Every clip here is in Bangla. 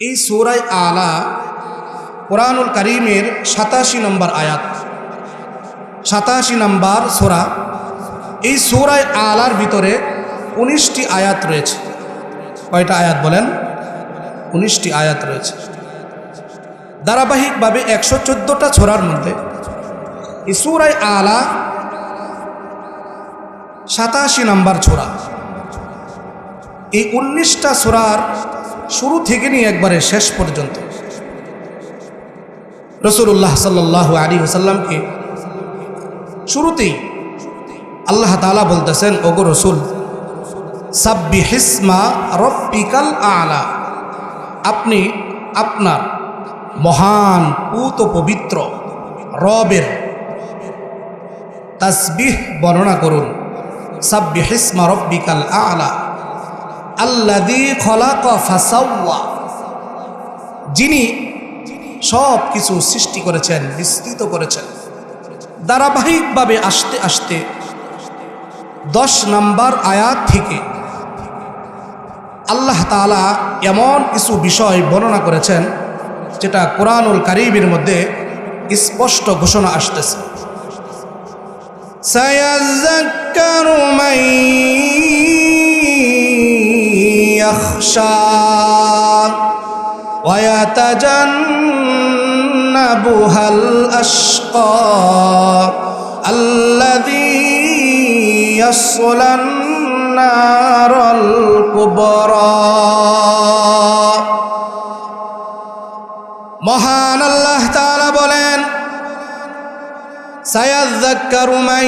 এই সৌরাই আলা কোরআনুল করিমের সাতাশি নম্বর আয়াত। সাতাশি নম্বর সোরা। এই সৌরায় আলার ভিতরে উনিশটি আয়াত রয়েছে। কয়টা আয়াত বলেন? উনিশটি আয়াত রয়েছে। ধারাবাহিকভাবে একশো চোদ্দোটা ছোড়ার মধ্যে এই সৌরায় আলা সাতাশি নম্বর ছোড়া এই উনিশটা সুরার শুরু থেকে নিয়ে একবারে শেষ পর্যন্ত রসুল্লাহ সাল্লাহ আলী ওসাল্লামকে শুরুতেই আল্লাহ তালা বলতেছেন, ওগো রসুল সাব্বি হিসমা রব্বিকাল আলা। আপনি আপনার মহান, পুত পবিত্র রবের তাসবিহ বর্ণনা করুন সাব্বি হিসমা রব্বিকাল আলা। আল্লাদি খলাক ফাসাউয়া যিনি সব কিছু সৃষ্টি করেছেন বিস্তৃত করেছেন ধারাবাহিকভাবে আসতে আসতে দশ নাম্বার আয়াত থেকে আল্লাহ তালা এমন কিছু বিষয় বর্ণনা করেছেন যেটা কোরআনুল কারিমের মধ্যে স্পষ্ট ঘোষণা আসতেছে سيذكر من يخشى ويتجنبها الأشقى الذي يصلى النار الكبرى মহান আল্লাহ তাআলা বলেন সায়াজ্জাক্কারু মান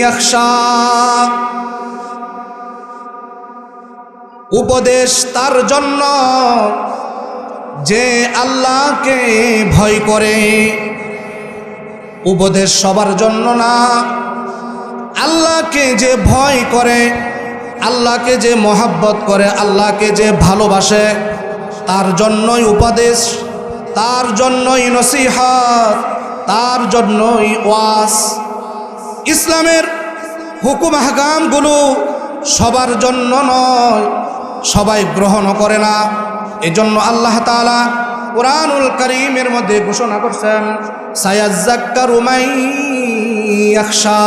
ইয়াখশা উপদেশ তার জন্য যে আল্লাহকে ভয় করে। উপদেশ সবার জন্য না। আল্লাহকে যে ভয় করে, আল্লাহকে যে মহাব্বত করে, আল্লাহকে যে ভালোবাসে, তার জন্যই উপদেশ, তার জন্যই নসিহাত, তার জন্যই ওয়াস ইসলামের হুকুম হাকামগুলো সবার জন্য নয়। সবাই গ্রহণ করে না। এজন্য আল্লাহ তাআলা কোরআনুল করিমের মধ্যে ঘোষণা করছেন, সায়াজ্জাক্কারু ইয়াখশা।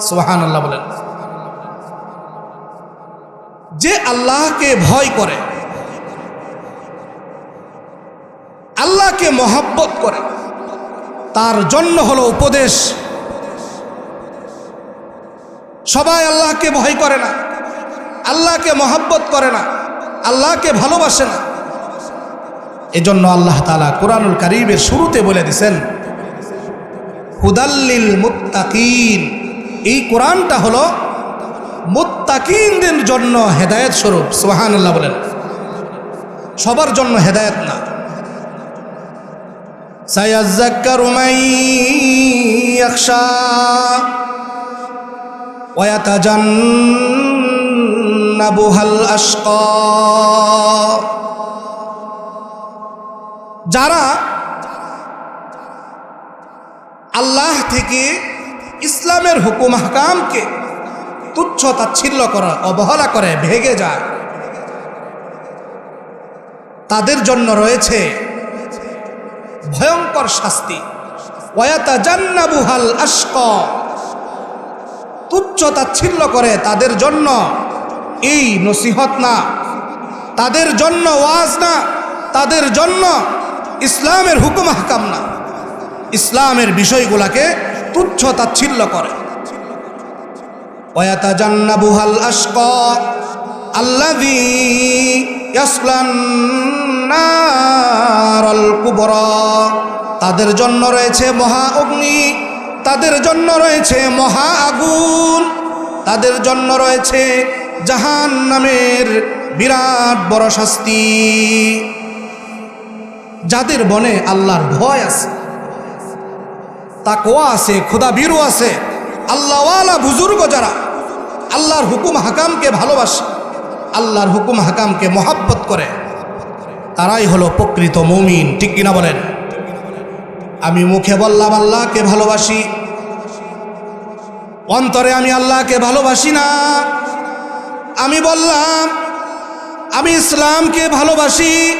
সুবহানাল্লাহ বলেন। যে আল্লাহকে ভয় করে, আল্লাহকে মহাব্বত করে, তার জন্য হলো উপদেশ। সবাই আল্লাহকে ভয় করে না। আল্লাহকে মহাব্বত করে না, আল্লাহকে ভালোবাসে না। এজন্য আল্লাহ তালা কোরআনুল কারিবের শুরুতে বলে দিছেন, হুদাল্লিল মুতাকিন এই কোরআনটা হলো মুতাকিনদের জন্য হেদায়ত স্বরূপ সোহান আল্লাহ বলেন। সবার জন্য হেদায়ত না। সায়াজ্জাক্কারুমাই ইয়াকশা ওয়াতাজান্ন ويتجنبها الأشقى যারা আল্লাহ থেকে ইসলামের হুকুম হাকামকে তুচ্ছ তাচ্ছিল্য করা অবহেলা করে ভেগে যায় তাদের জন্য রয়েছে ভয়ঙ্কর শাস্তি ওয়াতা জান্নাবুহাল আশক তুচ্ছ তাচ্ছিল্য করে তাদের জন্য এই নসিহত না। তাদের জন্য ওয়াজ না, তাদের জন্য ইসলামের হুকুম হাকাম না। ইসলামের বিষয়গুলাকে তুচ্ছ তাচ্ছিল্য করে। ওয়াতা জান্নাবুহাল আশক আল্লাযী ইয়াসলান তাদের জন্য রয়েছে মহা অগ্নি, তাদের জন্য রয়েছে মহা আগুন, তাদের জন্য রয়েছে জাহান নামের বিরাট বড় শাস্তি। যাদের বনে আল্লাহর ভয় আছে তাকোয়া আছে খুদা বীরও আছে, আল্লাহওয়ালা বুজুর্গ যারা, আল্লাহর হুকুম হাকামকে ভালোবাসে, আল্লাহর হুকুম হাকামকে মহাব্বত করে, তারাই হলো প্রকৃত মমিন, ঠিক কিনা বলেন? আমি মুখে বললাম, আল্লাহকে ভালোবাসি। অন্তরে আমি আল্লাহকে ভালোবাসি না। আমি বললাম, আমি ইসলামকে ভালোবাসি,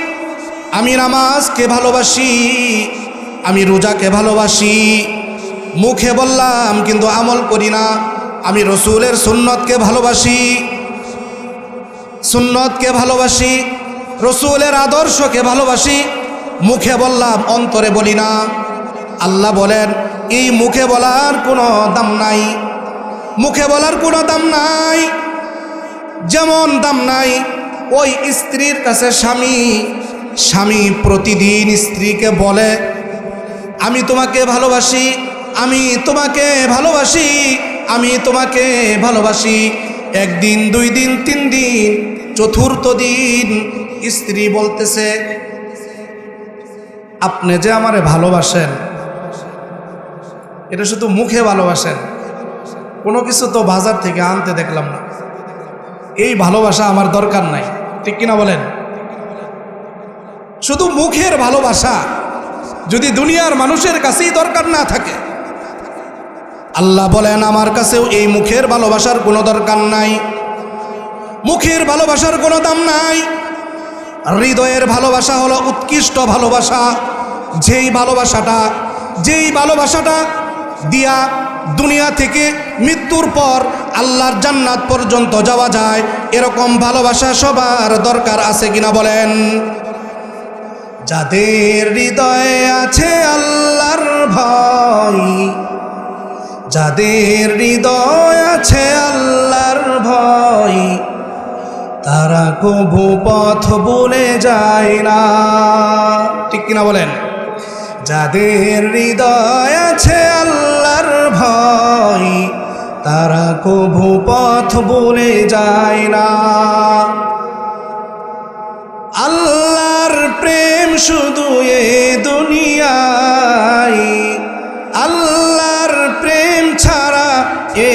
আমি নামাজকে ভালোবাসি, আমি রোজাকে ভালোবাসি। মুখে বললাম, কিন্তু আমল করি না, আমি রসুলের সুন্নতকে ভালোবাসি। সুন্নতকে ভালোবাসি, রসুলের আদর্শকে ভালোবাসি। মুখে বললাম, অন্তরে বলি না। আল্লাহ বলেন, এই মুখে বলার কোনো দাম নাই। মুখে বলার কোনো দাম নাই। যেমন দাম নাই, ওই স্ত্রীর কাছে স্বামী স্বামী প্রতিদিন স্ত্রীকে বলে, আমি তোমাকে ভালোবাসি, আমি তোমাকে ভালোবাসি, আমি তোমাকে ভালোবাসি। একদিন, দুই দিন, তিন দিন, চতুর্থ দিন স্ত্রী বলতেছে, আপনি যে আমারে ভালোবাসেন, এটা শুধু মুখে ভালোবাসেন, কোনো কিছু তো বাজার থেকে আনতে দেখলাম না। এই ভালোবাসা আমার দরকার নাই। ঠিক কিনা বলেন? শুধু মুখের ভালোবাসা যদি দুনিয়ার মানুষের কাছেই দরকার না থাকে। আল্লাহ বলেন, আমার কাছেও এই মুখের ভালোবাসার কোনো দরকার নাই। মুখের ভালোবাসার কোনো দাম নাই। হৃদয়ের ভালোবাসা হলো উৎকৃষ্ট ভালোবাসা। যেই ভালোবাসাটা যেই ভালোবাসাটা দিয়া দুনিয়া থেকে মৃত্যুর পর আল্লাহর জান্নাত পর্যন্ত যাওয়া যায়। এরকম ভালোবাসা সবার দরকার আছে কিনা বলেন। যাদের হৃদয়ে আছে আল্লাহর ভয়, যাদের হৃদয় আছে আল্লাহর ভয়, তারা কবু পথ বলে যায় না। ঠিক কিনা বলেন? যাদের হৃদয় আছে আল্লাহর ভয়, তারা কভু পথ বলে যায় না। আল্লাহর প্রেম শুধু এ দুনিয়ায় আল্লাহর প্রেম ছাড়া এ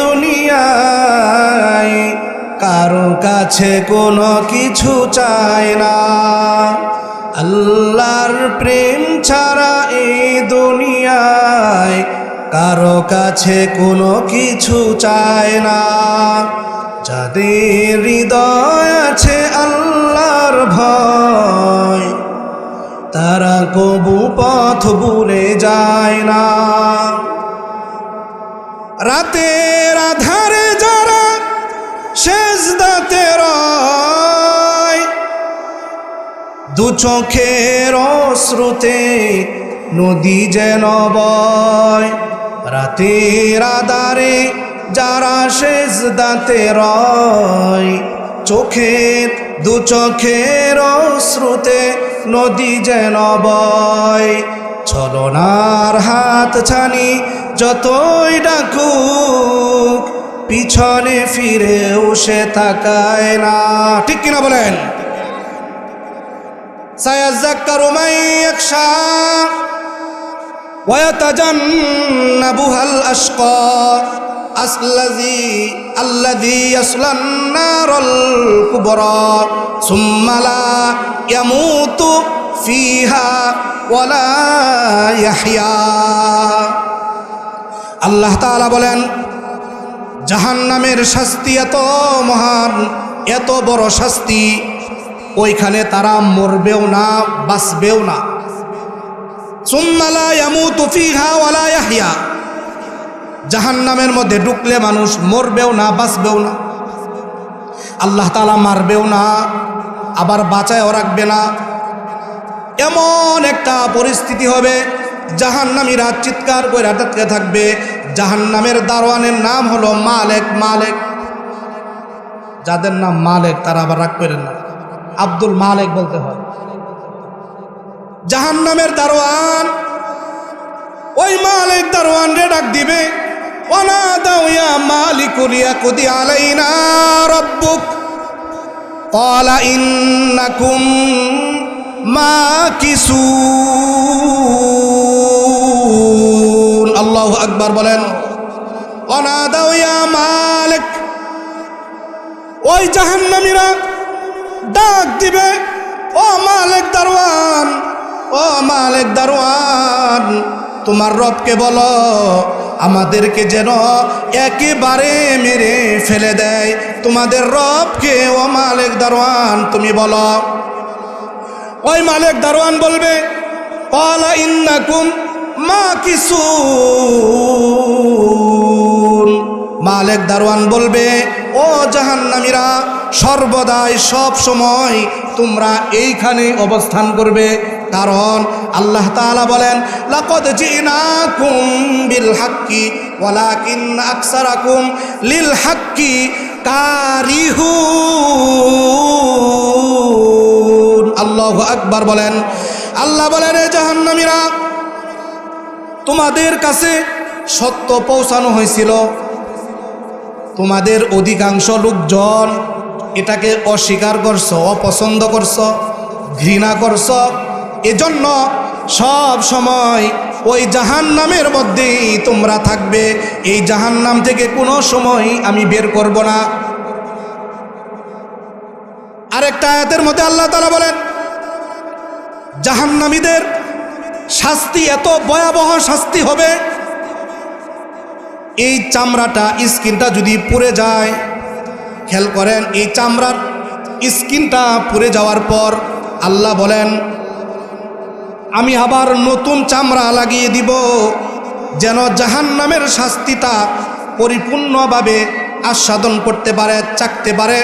দুনিয়ায় কারও কাছে কোনো কিছু চায় না। আল্লাহর প্রেম ছাড়া এ দুনিয়ায় কারও কাছে কোনো কিছু চায় না। যাদের হৃদয় আছে আল্লাহর ভয়, তারা কবু পথ ভুলে যায় না। রাতের আধারে যারা শেষ দাতে রয় দু চোখের শ্রুতে নদী যেন বয়। রাতের আধারে যারা শেষ দাতে রয়। চোখের, দু চোখের শ্রুতে নদী যেন বয়। ছলনার হাত ছানি যতই ডাকুক, পিছনে ফিরেও সে তাকায় না। ঠিক কিনা বলেন? সায়াজ্জাক্কারু মান ইয়াখশা ويتجنبها الأشقى الذي الذي يصلى النار الكبرى ثم لا يموت فيها ولا يحيا আল্লাহ তাআলা বলেন জাহান্নামের শাস্তি এত মহান এত বড় শাস্তি ওইখানে তারা মরবেও না, বাঁচবেও না। ইয়াহইয়া। জাহান্নামের মধ্যে ঢুকলে মানুষ মরবেও না, বাঁচবেও না। আল্লাহ তালা মারবেও না, আবার বাঁচায়ও রাখবে না। এমন একটা পরিস্থিতি হবে, জাহান্নামীরা চিৎকার করে আটকে থাকবে। জাহান্নামের দারোয়ানের নাম হলো মালেক মালেক। যাদের নাম মালেক, তারা আবার রাগ করেন না। আব্দুল মালিক বলতে হয়। জাহান নামের দারোয়ান, ওই মালিক দারোয়ান রে ডাক দিবে অনাদাউয়া মালিকুলিয়া কলা ইন্নাকুম মা আল্লাহ আকবার বলেন অনাদা মালিক, ওই জাহান্নামিরা ডাক দিবে, ও মালিক দারোয়ান, ও মালিক দারোয়ান, তোমার রবকে বলো, আমাদেরকে যেন একেবারে মেরে ফেলে দেয়। তোমাদের রবকে, ও মালিক দারোয়ান, তুমি বলো। ওই মালিক দারোয়ান বলবে, পালা ইন্নাকুম মা কিছু মালিক দারোয়ান বলবে, ও জাহান্নামীরা সর্বদাই সব সময় তোমরা এইখানে অবস্থান করবে। কারণ আল্লাহ তাআলা বলেন, লাকদ জিনাকুম বিল হাক্কি ওয়ালাকিন আকসারাকুম লিল হাক্কি কারিহুন। আল্লাহ আকবার বলেন। আল্লাহ বলেন, এ জাহান্নামীরা, তোমাদের কাছে সত্য পৌঁছানো হয়েছিল। তোমাদের অধিকাংশ লোকজন এটাকে অস্বীকার করছ, অপছন্দ করছ, ঘৃণা করছ, এজন্য সব সময় ওই জাহান নামের মধ্যেই তোমরা থাকবে। এই জাহান নাম থেকে কোনো সময় আমি বের করব না। আরেকটা আয়াতের মধ্যে আল্লাহ তালা বলেন, জাহান্নামীদের শাস্তি, এত ভয়াবহ শাস্তি হবে। এই চামড়াটা, স্কিনটা যদি পুড়ে যায় খেয়াল করেন, এই চামড়ার স্কিনটা পুড়ে যাওয়ার পর আল্লাহ বলেন, আমি আবার নতুন চামড়া লাগিয়ে দিব, যেন জাহান নামের শাস্তিটা পরিপূর্ণভাবে আস্বাদন করতে পারে, চাকতে পারে।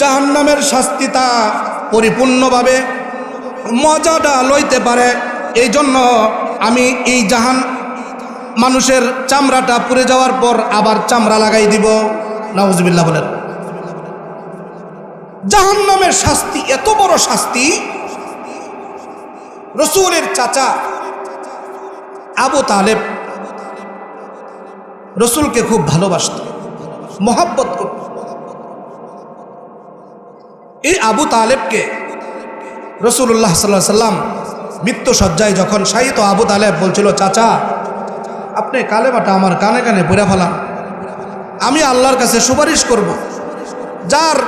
জাহান নামের শাস্তিটা পরিপূর্ণভাবে মজাটা লইতে পারে। এই জন্য আমি এই জাহান মানুষের চামড়াটা পুড়ে যাওয়ার পর আবার চামড়া লাগাই দিব। নওয়াজবিল্লা বলেন। জাহান নামের শাস্তি, এত বড় শাস্তি? রসুলের চাচা আবু তালেব রসুলকে খুব ভালোবাসত, মহাব্বত করত। এই আবু তালেবকে রসুল্লাহ সাল্লাহ সাল্লাম মৃত্যু সজ্জায় যখন শাহিত আবু তালেব বলছিল, চাচা, আপনি কালেমাটা আমার কানে কানে পড়ে ফেলান। আমি আল্লাহর কাছে সুপারিশ করব। যার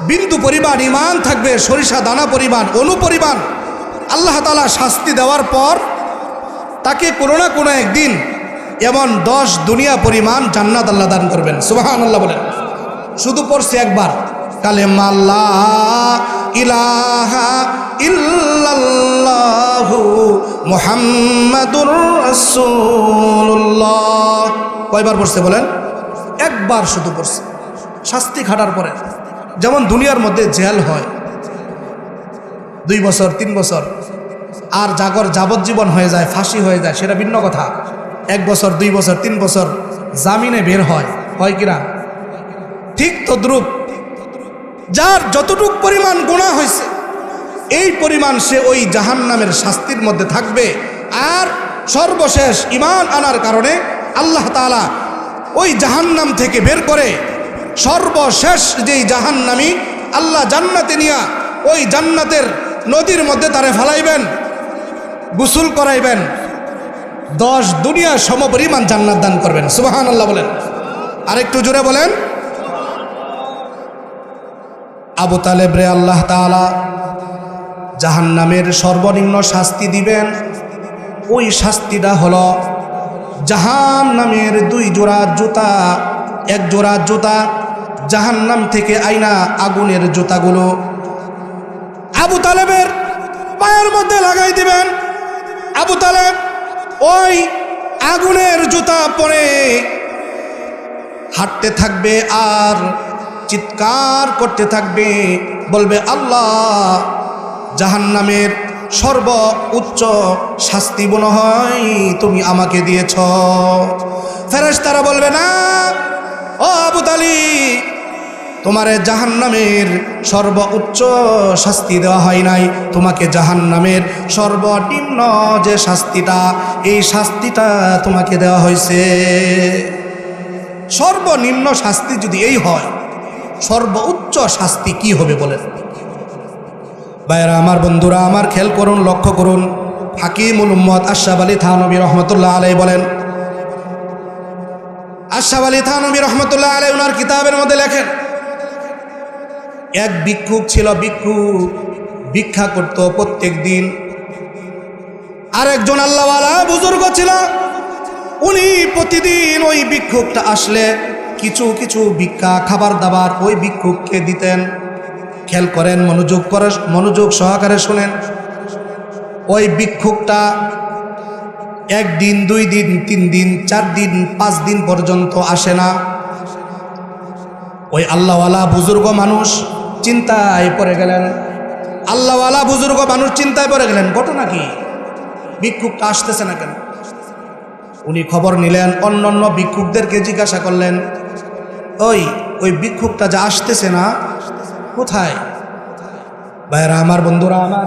বিন্দু পরিমাণ ইমান থাকবে, সরিষা, দানা পরিমাণ অনু পরিমাণ। আল্লাহ তালা শাস্তি দেওয়ার পর তাকে কোনো না কোনো একদিন এমন দশ দুনিয়া পরিমাণ জান্নাত আল্লাহ দান করবেন। সুবাহান আল্লাহ বলেন। শুধু পড়ছে একবার। কালে মাল্লা ইলাহা ইল্লাল্লাহু মুহাম্মাদুর রাসূলুল্লাহ। কয়বার পড়ছে বলেন? একবার শুধু পড়ছে। শাস্তি খাটার পরে। যেমন দুনিয়ার মধ্যে জেল হয়, দুই বছর, তিন বছর, আর জাগর যাবজ্জীবন হয়ে যায়, ফাঁসি হয়ে যায়, সেটা ভিন্ন কথা। এক বছর, দুই বছর, তিন বছর জামিনে বের হয় হয় কিনা? ঠিক তদ্রুপ। যার যতটুক পরিমাণ গুণা হয়েছে, এই পরিমাণ সে ওই জাহান নামের শাস্তির মধ্যে থাকবে। আর সর্বশেষ ইমান আনার কারণে আল্লাহ তালা ওই জাহান্নাম থেকে বের করে সর্বশেষ যেই জাহান্নামি, আল্লাহ জান্নাতে নিয়া ওই জান্নাতের নদীর মধ্যে তারে ফালাইবেন, গুসুল করাইবেন, দশ দুনিয়া সমপরিমাণ জান্নাত দান করবেন। সুবাহান আল্লাহ বলেন। আরেকটু জোরে বলেন। আবু তালেব রে আল্লাহ তালা জাহান্নামের সর্বনিম্ন শাস্তি দিবেন। ওই শাস্তিটা হলো জাহান নামের দুই জোড়া জুতা, এক জোড়া জুতা জাহান্নাম থেকে আইনা আগুনের জুতাগুলো আবু তালেবের পায়ের মধ্যে লাগাই দিবেন। আবু তালেব ওই আগুনের জুতা পরে হাঁটতে থাকবে আর চিৎকার করতে থাকবে। বলবে, আল্লাহ, জাহান্নামের সর্ব উচ্চ শাস্তি মনে হয় তুমি আমাকে দিয়েছ। ফেরেস তারা বলবে, না, ও আবু তালি তোমারে জাহান্নামের সর্ব উচ্চ শাস্তি দেওয়া হয় নাই। তোমাকে জাহান্নামের সর্বনিম্ন যে শাস্তিটা, এই শাস্তিটা তোমাকে দেওয়া হয়েছে। সর্বনিম্ন শাস্তি যদি এই হয়, সর্বোচ্চ শাস্তি কি হবে বলেন? ভাইয়েরা, আমার বন্ধুরা, আমার খেয়াল করুন, লক্ষ্য করুন। হাকিমুল উম্মদ আশাফ আলী থানবী রহমতুল্লাহ আলাই বলেন আশাফ আলী থানবী রহমতুল্লাহ আলাই ওনার কিতাবের মধ্যে লেখেন এক ভিক্ষুক ছিল ভিক্ষুক, ভিক্ষা করত প্রত্যেক দিন। আর একজন আল্লাহওয়ালা বুজুর্গ ছিল, উনি প্রতিদিন ওই ভিক্ষুকটা আসলে কিছু কিছু ভিক্ষা খাবার দাবার ওই ভিক্ষুককে দিতেন। খেয়াল করেন, মনোযোগ করে, মনোযোগ সহকারে শোনেন। ওই ভিক্ষুকটা একদিন দুই দিন, তিন দিন, চার দিন, পাঁচ দিন পর্যন্ত আসে না। ওই আল্লাহওয়ালা বুজুর্গ মানুষ চিন্তায় পড়ে গেলেন। আল্লাহওয়ালা বুজুর্গ মানুষ চিন্তায় পড়ে গেলেন, ঘটনা কি? ভিক্ষুকটা আসতেছে না কেন? উনি খবর নিলেন অন্য অন্য ভিক্ষুকদেরকে জিজ্ঞাসা করলেন, ওই ওই ভিক্ষুকটা যা আসতেছে না, কোথায়? ভাইরা আমার বন্ধুরা, আমার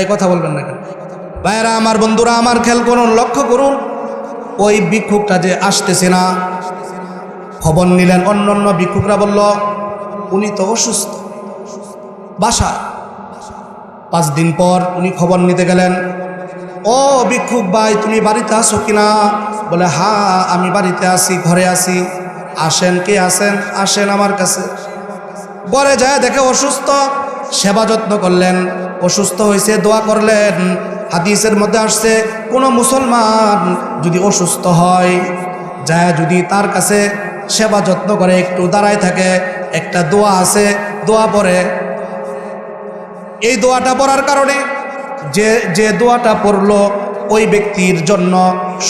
এই কথা বলবেন না কেন? ভাইরা আমার বন্ধুরা, আমার খেয়াল করুন, লক্ষ্য করুন, ওই ভিক্ষুকটা যে আসতেছে না খবর নিলেন অন্য অন্য ভিক্ষুকরা বলল উনি তো অসুস্থ। বাসা পাঁচ দিন পর উনি খবর নিতে গেলেন, ও ভিক্ষুক ভাই, তুমি বাড়িতে আসো কিনা? বলে, হা, আমি বাড়িতে আসি ঘরে আসি আসেন, কে আসেন আসেন আমার কাছে। ঘরে যায়, দেখে অসুস্থ। সেবা যত্ন করলেন, অসুস্থ হয়েছে দোয়া করলেন। হাদিসের মধ্যে আসছে, কোনো মুসলমান যদি অসুস্থ হয়, যায় যদি তার কাছে সেবা যত্ন করে, একটু দাঁড়ায় থাকে একটা দোয়া আছে, দোয়া পরে এই দোয়াটা পড়ার কারণে যে যে দোয়াটা পড়ল ওই ব্যক্তির জন্য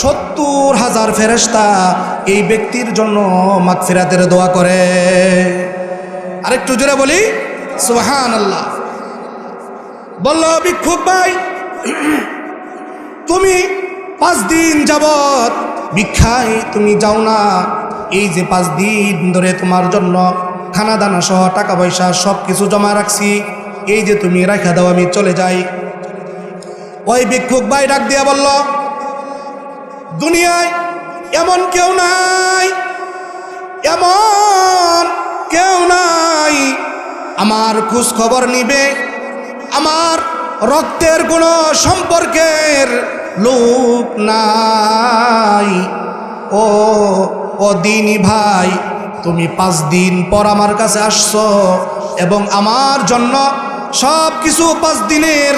সত্তর হাজার ফেরেস্তা এই ব্যক্তির জন্য মাগফিরাতের দোয়া করে। আরেকটু জোরে বলি সুহান আল্লাহ বলল ভিক্ষুক ভাই, তুমি পাঁচ দিন যাবৎ ভিক্ষায় তুমি যাও না। এই যে পাঁচ দিন ধরে তোমার জন্য খানা দানা সহ টাকা পয়সা সব কিছু জমা রাখছি। এই যে তুমি রাখা দাও, আমি চলে যাই। ওই ভিক্ষুক ভাই ডাক দিয়া বলল, দুনিয়ায় এমন কেউ নাই, এমন কেউ নাই। আমার খোঁজ খবর নিবে, আমার রক্তের কোনো সম্পর্কের লোক নাই। ও ও দিনী ভাই তুমি পাঁচ দিন পর আমার কাছে আসছো এবং আমার জন্য সব কিছু পাঁচ দিনের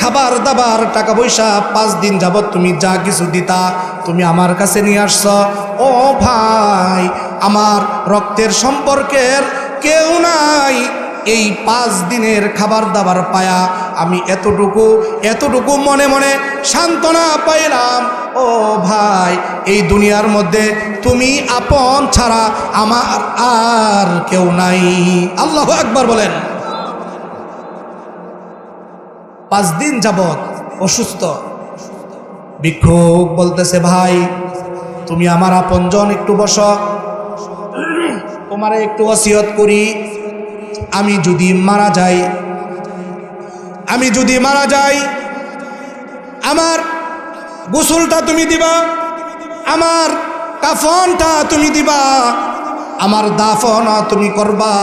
খাবার দাবার, টাকা পয়সা, পাঁচ দিন যাবৎ তুমি যা কিছু দিতা তুমি আমার কাছে নিয়ে আসছ। ও ভাই, আমার রক্তের সম্পর্কের কেউ নাই। এই পাঁচ দিনের খাবার দাবার পায়া আমি এতটুকু এতটুকু মনে মনে সান্ত্বনা পাইলাম। ও ভাই, এই দুনিয়ার মধ্যে তুমি আপন ছাড়া আমার আর কেউ নাই। আল্লাহ একবার বলেন। পাঁচ দিন যাবৎ অসুস্থ। ভিক্ষুক বলতেছে, ভাই, তুমি আমার আপনজন একটু বস। তোমারে একটু অসিয়ত করি। আমি যদি মারা যাই, আমি যদি মারা যাই, আমার গোসলটা তুমি দিবা, আমার কাফনটা তুমি দিবা, আমার দাফন তুমি করবা,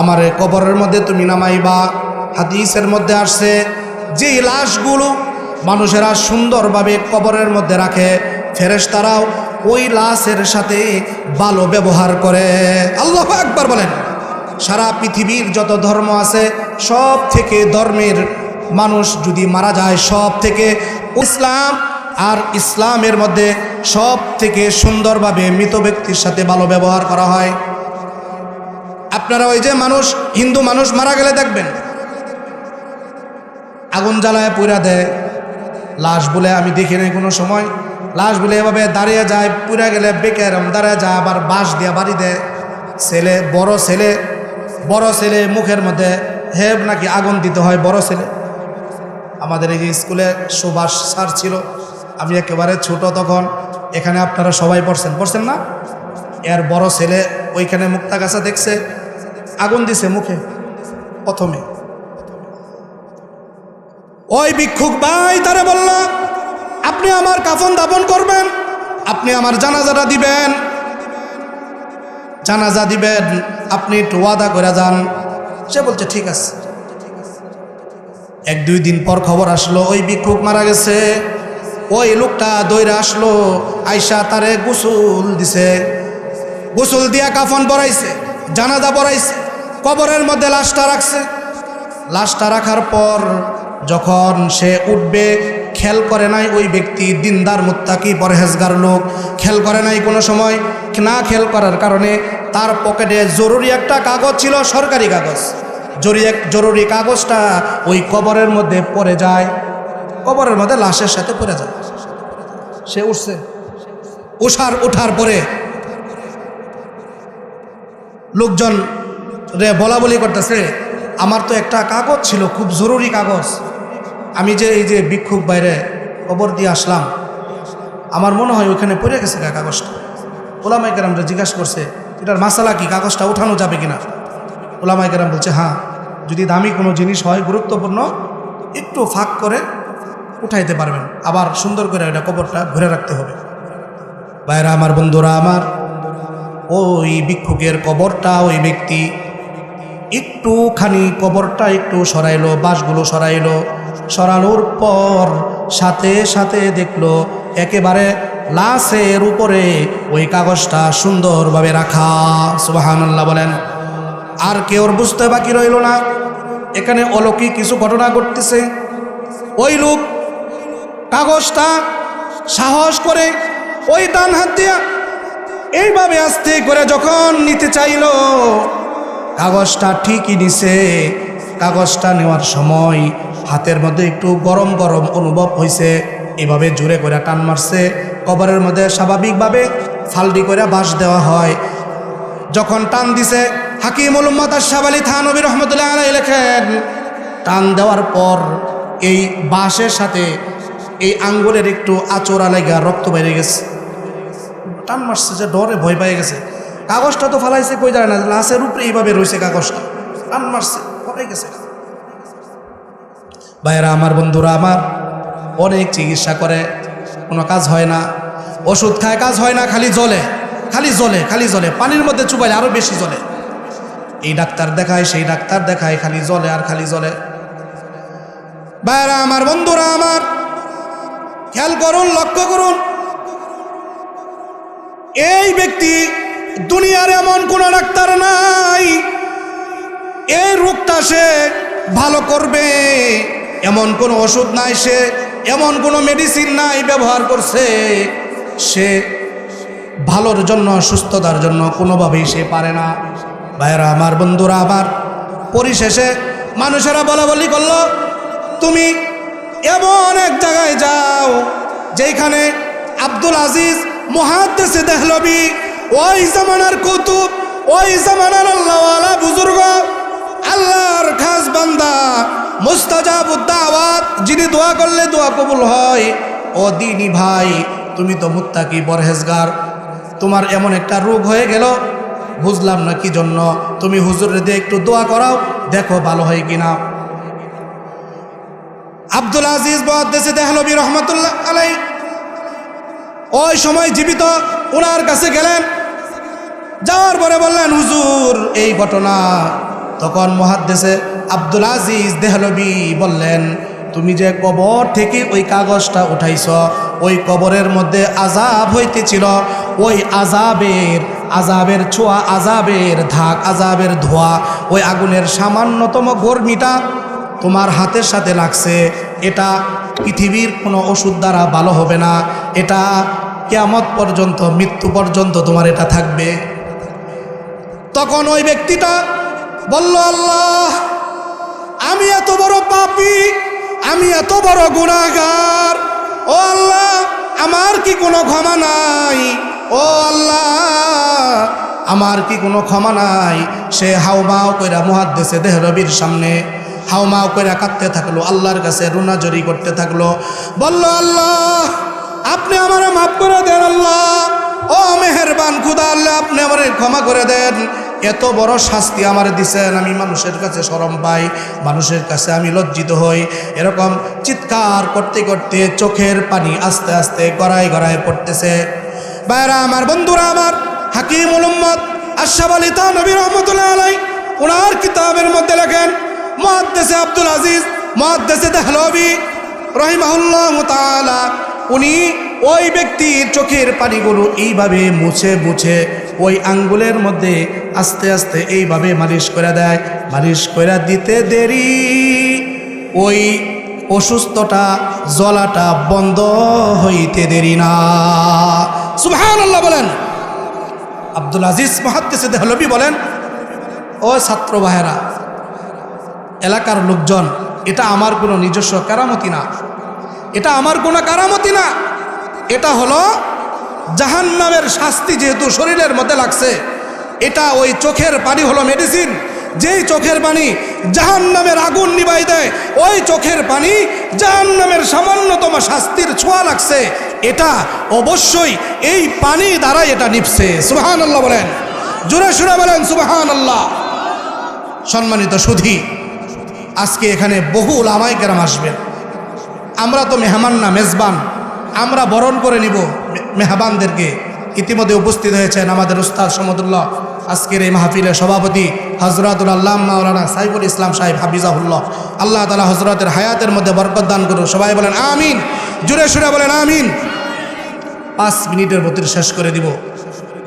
আমার কবরের মধ্যে তুমি নামাইবা। হাদিসের মধ্যে আসছে যে লাশগুলো মানুষেরা সুন্দরভাবে কবরের মধ্যে রাখে, ফেরেশতারাও ওই লাশের সাথে ভালো ব্যবহার করে। আল্লাহ একবার বলেন, সারা পৃথিবীর যত ধর্ম আছে সব থেকে ধর্মের মানুষ যদি মারা যায় সব থেকে ইসলাম আর ইসলামের মধ্যে সব থেকে সুন্দরভাবে মৃত ব্যক্তির সাথে ভালো ব্যবহার করা হয়। আপনারা ওই যে মানুষ, হিন্দু মানুষ মারা গেলে দেখবেন। আগুন জ্বালায় পুরা দেয়। লাশ বলে আমি দেখি নাই কোনো সময়। লাশ বলে এভাবে দাঁড়িয়ে যায় পুরা গেলে বেকারম দাঁড়িয়ে যায়, আবার বাঁশ দিয়ে বাড়ি দেয়। ছেলে, বড় ছেলে বড় ছেলে মুখের মধ্যে হেব নাকি আগুন দিতে হয়, বড় ছেলে। আমাদের এই যে স্কুলে সুভাষ স্যার ছিল আমি একেবারে ছোট তখন, এখানে আপনারা সবাই পড়ছেন। পড়ছেন না? এর বড় ছেলে ওইখানে মুক্তাগাছা দেখছে, আগুন দিছে মুখে, প্রথমে। ওই ভিক্ষুক ভাই তারা বলল, আপনি আমার কাফন দাপন করবেন, আপনি আমার জানাজাটা দিবেন। জানাজা দিবেন, আপনি একটু ওয়াদা করে যান। সে বলছে, ঠিক আছে। এক দুই দিন পর খবর আসলো, ওই ভিক্ষুক মারা গেছে। ওই লোকটা দৈরা আসলো আয়সা তারে গোসল দিছে। গোসল দিয়া কাফন পরাইছে, জানাজা পরাইছে, কবরের মধ্যে লাশটা রাখছে। লাশটা রাখার পর যখন সে উঠবে, খেয়াল করে নাই ওই ব্যক্তি দিনদার, মুত্তাকি, পরহেজগার লোক। খেয়াল করে নাই কোনো সময়, না খেল করার কারণে তার পকেটে জরুরি একটা কাগজ ছিল, সরকারি কাগজ। জরুরি এক, জরুরি কাগজটা ওই কবরের মধ্যে পড়ে যায়, কবরের মধ্যে লাশের সাথে পড়ে যায়। সে উঠছে। উঠার উঠার পরে লোকজন রে বলা বলি করতেছে, আমার তো একটা কাগজ ছিল, খুব জরুরি কাগজ। আমি যে এই যে বিক্ষোভ বাইরে খবর দিয়ে আসলাম, আমার মনে হয় ওইখানে পড়ে গেছে গা কাগজটা। ওলামাই কেরামরা জিজ্ঞাসা করছে, এটার মাসালা কি? কাগজটা উঠানো যাবে কিনা? ওলামাই কেরাম বলছে হ্যাঁ যদি দামি কোনো জিনিস হয়, গুরুত্বপূর্ণ, একটু ফাঁক করে উঠাইতে পারবেন। আবার সুন্দর করে এটা কবরটা ঘুরে রাখতে হবে। বাইরা আমার বন্ধুরা আমার, ওই ভিক্ষুকের কবরটা ওই ব্যক্তি একটুখানি কবরটা একটু সরাইলো, বাঁশগুলো সরাইলো, সরানোর পর সাথে সাথে দেখল একেবারে লাশের উপরে ওই কাগজটা সুন্দরভাবে রাখা। সুবাহান্লাহ বলেন, আর কেউ বুঝতে বাকি রইল না। এখানে অলৌকিক কিছু ঘটনা ঘটতেছে। ওই লোক কাগজটা সাহস করে ওই ডান হাত দিয়া এইভাবে আস্তে করে যখন নিতে চাইল, কাগজটা ঠিকই নিছে। কাগজটা নেওয়ার সময় হাতের মধ্যে একটু গরম গরম অনুভব হয়েছে এভাবে জুড়ে করে টান মারছে। কবরের মধ্যে স্বাভাবিকভাবে ফালডি করে বাঁশ দেওয়া হয়। যখন টান দিছে, হাকিম উলম্মদ আশাব আলী থানবী রহমতুল্লাহ আলাই লেখেন, টান দেওয়ার পর এই বাঁশের সাথে এই আঙ্গুলের একটু আচোরা লেগা রক্ত বেড়ে গেছে। টান মারছে যে ডরে ভয় পেয়ে গেছে। কাগজটা তো ফালাইছে কই যায় না, লাশের উপরে এইভাবে রয়েছে কাগজটা। টান মারছে, পড়ে গেছে। ভাইয়েরা, আমার বন্ধুরা, আমার অনেক চিকিৎসা করে, কোনো কাজ হয় না। ওষুধ খায়, কাজ হয় না, খালি জলে খালি জলে খালি জলে পানির মধ্যে চুবাইলে আরও বেশি জলে এই ডাক্তার দেখায়, সেই ডাক্তার দেখায়, খালি জলে আর খালি জলে ভাইয়েরা, আমার বন্ধুরা, আমার খেয়াল করুন, লক্ষ্য করুন। এই ব্যক্তি দুনিয়ার এমন কোন ডাক্তার নাই। এই রোগটা সে ভালো করবে। এমন কোনো ওষুধ নাই সে, এমন কোনো মেডিসিন নাই ব্যবহার করছে। সে ভালোর জন্য, সুস্থতার জন্য কোনোভাবেই সে পারে না। ভাইরা আমার বন্ধুরা, আমার পরিশেষে মানুষেরা বলা বলি করল, তুমি এমন এক জায়গায় যাও, যেখানে আব্দুল আজিজ মহাদ্দেশে দেহলবি, ওই জামানার কুতুব, ওই জামানার আল্লাহওয়ালা বুজুর্গ, আল্লাহর খাস বান্দা মুস্তাজাবুদ্দাওয়াত, যিনি দোয়া করলে দোয়া কবুল হয়। ও দিনী ভাই, তুমি তো মুত্তাকি পরহেজগার। তোমার এমন একটা রোগ হয়ে গেল, বুঝলাম না কি জন্য। তুমি হুজুরে দিয়ে একটু দোয়া করাও, দেখো ভালো হয় কিনা। আব্দুল আজিজ বহাদ্দেশে দেহলবি রহমতুল্লাহ আলাই ওই সময় জীবিত ওনার কাছে গেলেন। যাওয়ার পরে বললেন, হুজুর, এই ঘটনা। তখন মহাদ্দেশে আব্দুল আজিজ দেহলবি বললেন, তুমি যে কবর থেকে ওই কাগজটা উঠাইছ, ওই কবরের মধ্যে আজাব হইতেছিল। ওই আজাবের আজাবের ছোঁয়া আজাবের ধাক আজাবের ধোয়া, ওই আগুনের সামান্যতম গর্মিটা তোমার হাতের সাথে লাগছে। এটা পৃথিবীর কোনো ওষুধ দ্বারা ভালো হবে না। এটা কেয়ামত পর্যন্ত, মৃত্যু পর্যন্ত তোমার এটা থাকবে। তখন ওই ব্যক্তিটা বলল, আল্লাহ, আমি এত বড় পাপি, আমি এত বড় গুণাগার ও আল্লাহ, আমার কি কোনো ক্ষমা নাই? ও আল্লাহ, আমার কি কোনো ক্ষমা নাই? সে হাউমাও কইরা মুহাদ্দেশে দেহরবির সামনে হাউমাও করে কাঁদতে থাকল, আল্লাহর কাছে রুনাজরি করতে থাকল। বলল, আল্লাহ, আপনি আমার মাফ করে দেন, আল্লাহ। ও মেহেরবান খুদা, আল্লাহ, আপনি আমার ক্ষমা করে দেন। এত বড় শাস্তি আমার দিছেন, আমি মানুষের কাছে সরম পাই, মানুষের কাছে আমি লজ্জিত হই। এরকম চিৎকার করতে করতে চোখের পানি আস্তে আস্তে গড়ায় গড়ায় পড়তেছে। বাইরা আমার, বন্ধুরা আমার হাকিম উলম্মদ আশাব আলী নবী রহমতুল্লাহ আলাই ওনার কিতাবের মধ্যে লেখেন মহাদ্দেশে আব্দুল আজিজ মহাদ্দেশে দেহলবি রহিমাহুল্লাহ তাআলা, উনি ওই ব্যক্তির চোখের পানিগুলো এইভাবে মুছে মুছে ওই আঙ্গুলের মধ্যে আস্তে আস্তে এইভাবে মালিশ করে দেয়। মালিশ করে দিতে দেরি, ওই অসুস্থটা জলাটা বন্ধ হইতে দেরি না। সুবহান আল্লাহ বলেন। আব্দুল আজিজ মহাদ্দেশে দেহলবি বলেন, ও ছাত্র ভাইয়েরা এলাকার লোকজন, এটা আমার কোনো নিজস্ব কারামতি না। এটা আমার কোনো কারামতি না। এটা হলো জাহান্নামের শাস্তি যেহেতু শরীরের মধ্যে লাগছে, এটা ওই চোখের পানি হলো মেডিসিন যেই চোখের পানি জাহান্নামের আগুন নিবাই দেয়, ওই চোখের পানি জাহান্নামের সামান্যতম শাস্তির ছোঁয়া লাগছে। এটা অবশ্যই এই পানি দ্বারাই এটা নিপছে। সুবাহান আল্লাহ বলেন। জোরে সুরে বলেন সুবাহান আল্লাহ সম্মানিত সুধী আজকে এখানে বহু লামাই কেরাম আসবেন। আমরা তো মেহমান না, মেজবান। আমরা বরণ করে নিব মে- মেহমানদেরকে। ইতিমধ্যে উপস্থিত হয়েছেন আমাদের উস্তাদ সমদুল্লাহ। আজকের এই মাহফিলের সভাপতি হজরতুল আল্লাহ মাওলানা সাইফুল ইসলাম সাহেব হাফিজাহুল্লাহ। আল্লাহ তালা হজরতের হায়াতের মধ্যে বরকত দান করুন। সবাই বলেন আমিন। জুড়ে সুরে বলেন আমিন। পাঁচ মিনিটের মধ্যে শেষ করে দিব।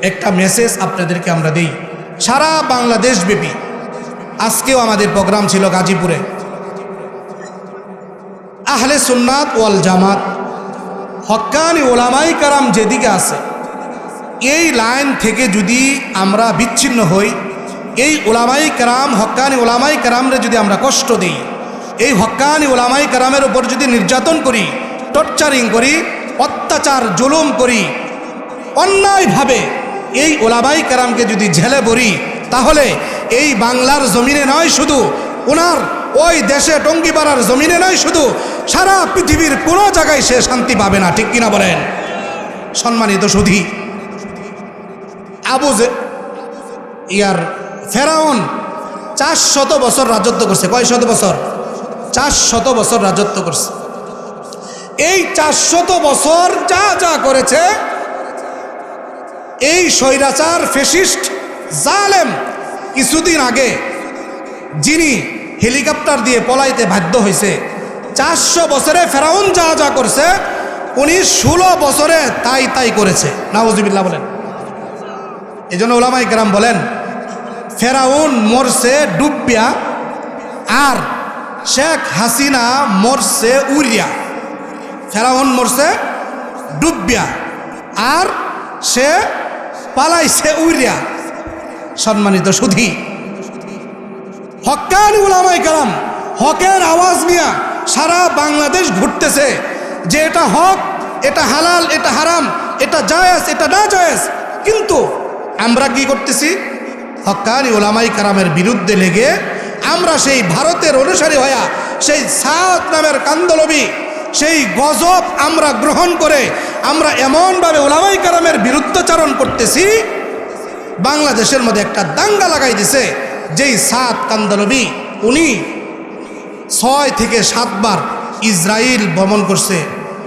একটা মেসেজ আপনাদেরকে আমরা দিই। সারা বাংলাদেশ ব্যাপী আজকেও আমাদের প্রোগ্রাম ছিল গাজীপুরে। আহলে সুন্নাত ওয়াল জামাত, হক্কানি ওলামাই কারাম যেদিকে আছে, এই লাইন থেকে যদি আমরা বিচ্ছিন্ন হই, এই ওলামাই কারাম, হক্কানি ওলামাই কারামরে যদি আমরা কষ্ট দিই, এই হক্কানি ওলামাই কারামের উপর যদি নির্যাতন করি, টর্চারিং করি, অত্যাচার, জুলুম করি, অন্যায়ভাবে এই ওলামাই কারামকে যদি ঝেলে বরি তাহলে এই বাংলার জমিনে নয় শুধু ওনার ওই দেশে টঙ্গিপাড়ার জমিনে নয় শুধু, সারা পৃথিবীর কোনো জায়গায় সে শান্তি পাবে না, ঠিক কিনা বলেন? সম্মানিত সুধী, আবু ইয়ার ফেরাউন চার শত বছর রাজত্ব করছে কয় শত বছর? চার শত বছর রাজত্ব করছে। এই চার শত বছর যা যা করেছে, এই স্বৈরাচার ফেসিস্ট জালেম কিছুদিন আগে যিনি হেলিকপ্টার দিয়ে পলাইতে বাধ্য হয়েছে চারশো বছরে ফেরাউন যা যা করছে, উনি ষোলো বছরে তাই তাই করেছে। নাওজিবিল্লা বলেন। এই জন্য ওলামাই গ্রাম বলেন, ফেরাউন মরছে ডুবিয়া আর শেখ হাসিনা মরছে উড়িয়া। ফেরাউন মরছে ডুবিয়া আর সে পালাইছে উড়িয়া। সম্মানিত সুধী। হকানি উলামাই কালাম হকের আওয়াজ নিয়ে সারা বাংলাদেশ ঘুরতেছে যে এটা হক, এটা হালাল, এটা হারাম, এটা জায়েজ, এটা না জায়েজ। কিন্তু আমরা কি করতেছি? হকানি ওলামাই কারামের বিরুদ্ধে লেগে আমরা সেই ভারতের অনুসারী হইয়া সেই সাত নামের কান্দলবি সেই গজব আমরা গ্রহণ করে আমরা এমনভাবে ওলামাই কারামের বিরুদ্ধাচারণ করতেছি বাংলাদেশের মধ্যে একটা দাঙ্গা লাগাই দিছে, যেই সাত কান্দলবি, উনি ছয় থেকে সাতবার ইসরায়েল ভ্রমণ করছে।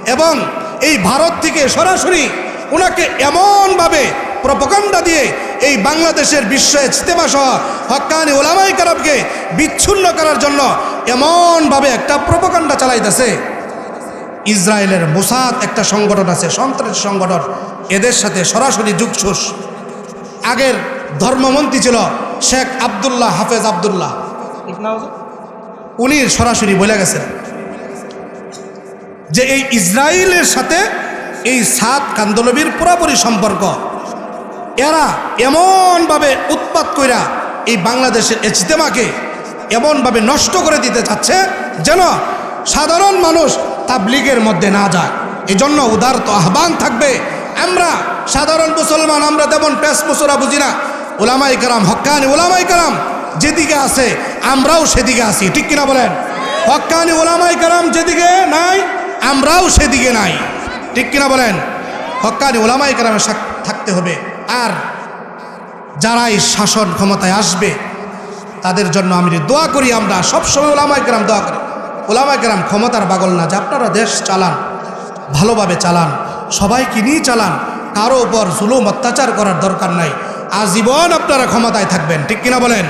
এবং এই ভারত থেকে সরাসরি ওনাকে এমনভাবে প্রপকাণ্ডা দিয়ে এই বাংলাদেশের বিশ্ব ইজতেমা সহ হক্কানি ওলামাই কারাবকে বিচ্ছিন্ন করার জন্য এমনভাবে একটা প্রপকাণ্ডা চালাইতেছে ইসরায়েলের মোসাদ একটা সংগঠন আছে, সন্ত্রাসী সংগঠন। এদের সাথে সরাসরি যুগসুস। আগের ধর্মমন্ত্রী ছিল শেখ আবদুল্লাহ হাফেজ আবদুল্লাহ? উনি সরাসরি বলে গেছেন যে এই ইসরায়েলের সাথে এই সাত কান্দলবির পুরাপুরি সম্পর্ক এরা এমনভাবে উৎপাত কইরা এই বাংলাদেশের এজতেমাকে এমনভাবে নষ্ট করে দিতে চাচ্ছে যেন সাধারণ মানুষ তাবলিগের মধ্যে না যায় এই জন্য উদার তো আহ্বান থাকবে, আমরা সাধারণ মুসলমান, আমরা তেমন পেশ মুসরা বুঝি না। ওলামাই কারাম হক্কানি ওলামাই কারাম যেদিকে আছে, আমরাও সেদিকে আছি। ঠিক কিনা বলেন? হক্কানি ওলামাই কারাম যেদিকে নাই, আমরাও সেদিকে নাই। ঠিক কিনা বলেন? হক্কানি ওলামাই সাক- থাকতে হবে। আর যারাই শাসন ক্ষমতায় আসবে, তাদের জন্য আমি দোয়া করি আমরা, সবসময় ওলামাই কেরাম দোয়া করি। ওলামাই কেরাম ক্ষমতার বাগল না যে আপনারা দেশ চালান, ভালোভাবে চালান, সবাইকে নিয়ে চালান কারও উপর জুলুম অত্যাচার করার দরকার নাই। আজীবন আপনারা ক্ষমতায় থাকবেন ঠিক কিনা বলেন?